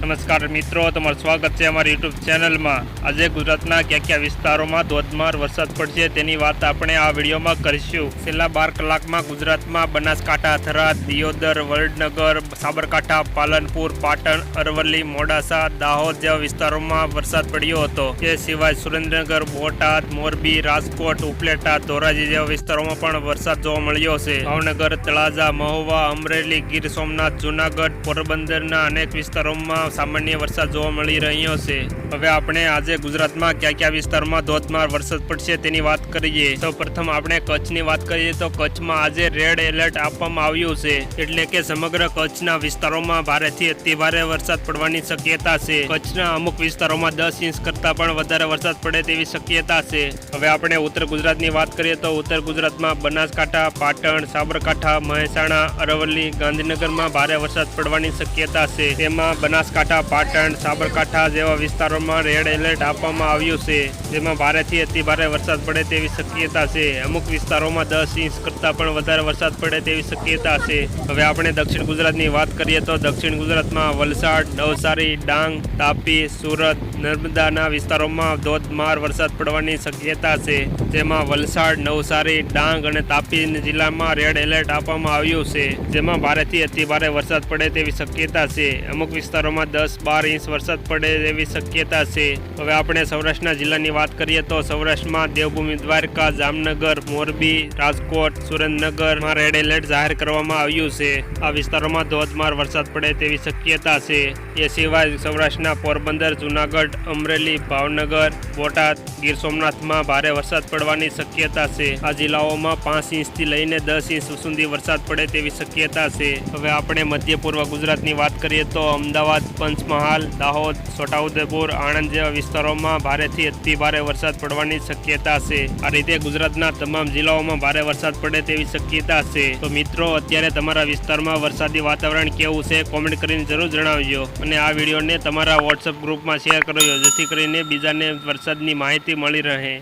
નમસ્કાર મિત્રો, તમારું સ્વાગત છે અમારી યુટ્યુબ ચેનલમાં. આજે ગુજરાતના ક્યાં ક્યાં વિસ્તારોમાં ધોધમાર વરસાદ પડશે તેની વાત આપણે આ વિડીયોમાં કરીશું. છેલ્લા બાર કલાકમાં ગુજરાતમાં બનાસકાંઠા, થરાદ, દિયોદર, વડનગર, સાબરકાંઠા, પાલનપુર, પાટણ, અરવલ્લી, મોડાસા, દાહોદ જેવા વિસ્તારોમાં વરસાદ પડ્યો હતો. તે સિવાય સુરેન્દ્રનગર, બોટાદ, મોરબી, રાજકોટ, ઉપલેટા, ધોરાજી જેવા વિસ્તારોમાં પણ વરસાદ જોવા મળ્યો છે. ભાવનગર, તળાજા, મહુવા, અમરેલી, ગીર સોમનાથ, જુનાગઢ, પોરબંદરના અનેક વિસ્તારોમાં સામાન્ય વરસાદ જોવા મળી રહ્યો છે. હવે આપણે આજે ગુજરાતમાં કયા કયા વિસ્તારમાં ધોધમાર વરસાદ પડશે તેની વાત કરીએ. તો પ્રથમ આપણે કચ્છની વાત કરીએ તો કચ્છમાં આજે રેડ એલર્ટ આપવામાં આવ્યું છે. એટલે કે સમગ્ર કચ્છના વિસ્તારોમાં ભારેથી અતિભારે વરસાદ પડવાની શક્યતા છે. કચ્છના અમુક વિસ્તારોમાં દસ ઇંચ કરતાં પણ વધારે વરસાદ પડે તેવી શક્યતા છે. હવે આપણે ઉત્તર ગુજરાતની વાત કરીએ તો ઉત્તર ગુજરાતમાં બનાસકાંઠા, પાટણ, સાબરકાંઠા, મહેસાણા, અરવલ્લી, ગાંધીનગરમાં ભારે વરસાદ પડવાની શક્યતા છે. તેમાં બનાસકાંઠા પાટણ, સાબરકાંઠા જેવા વિસ્તારોમાં રેડ એલર્ટ આપવામાં આવ્યું છે. જેમાં ભારેથી અતિભારે વરસાદ પડે તેવી શક્યતા છે. અમુક વિસ્તારોમાં દસ ઇંચ કરતાં પણ વધારે વરસાદ પડે તેવી શક્યતા છે. હવે આપણે દક્ષિણ ગુજરાતની વાત કરીએ તો દક્ષિણ ગુજરાતમાં વલસાડ, નવસારી, ડાંગ, તાપી, સુરત, નર્મદાના વિસ્તારોમાં ધોધમાર વરસાદ પડવાની શક્યતા છે. જેમાં વલસાડ, નવસારી, ડાંગ અને તાપી જિલ્લામાં રેડ એલર્ટ આપવામાં આવ્યું છે. જેમાં ભારેથી અતિભારે વરસાદ પડે તેવી શક્યતા છે. અમુક વિસ્તારોમાં દસ, બાર ઇંચ વરસાદ પડે તેવી શક્યતા છે. હવે આપણે સૌરાષ્ટ્રના જિલ્લાની વાત કરીએ તો સૌરાષ્ટ્રમાં દેવભૂમિ દ્વારકા, જામનગર, મોરબી, રાજકોટ સુરેન્દ્રનગરમાં રેડ એલર્ટ જાહેર કરવામાં આવ્યું છે. આ વિસ્તારોમાં ધોધમાર વરસાદ પડે તેવી શક્યતા છે. એ સિવાય સૌરાષ્ટ્રના પોરબંદર, જુનાગઢ, અમરેલી, ભાવનગર, બોટાદ, ગીર સોમનાથમાં ભારે વરસાદ પડવાની શક્યતા છે. આ જિલ્લાઓમાં પાંચ ઇંચથી લઈને દસ ઇંચ સુધી વરસાદ પડે તેવી શક્યતા છે. હવે આપણે મધ્ય પૂર્વ ગુજરાતની વાત કરીએ તો અમદાવાદ પંચમહાલ, દાહોદ, છોટાઉદેપુર, આણંદ જેવા વિસ્તારોમાં ભારેથી અતિ ભારે વરસાદ પડવાની શક્યતા છે. આ રીતે ગુજરાતના તમામ જિલ્લાઓમાં ભારે વરસાદ પડે તેવી શક્યતા છે. તો મિત્રો, અત્યારે તમારા વિસ્તારમાં વરસાદી વાતાવરણ કેવું છે કોમેન્ટ કરીને જરૂર જણાવજો. અને આ વિડીયોને તમારા વોટ્સઅપ ગ્રુપમાં શેર કરજો, જેથી કરીને બીજાને વરસાદની માહિતી મળી રહે.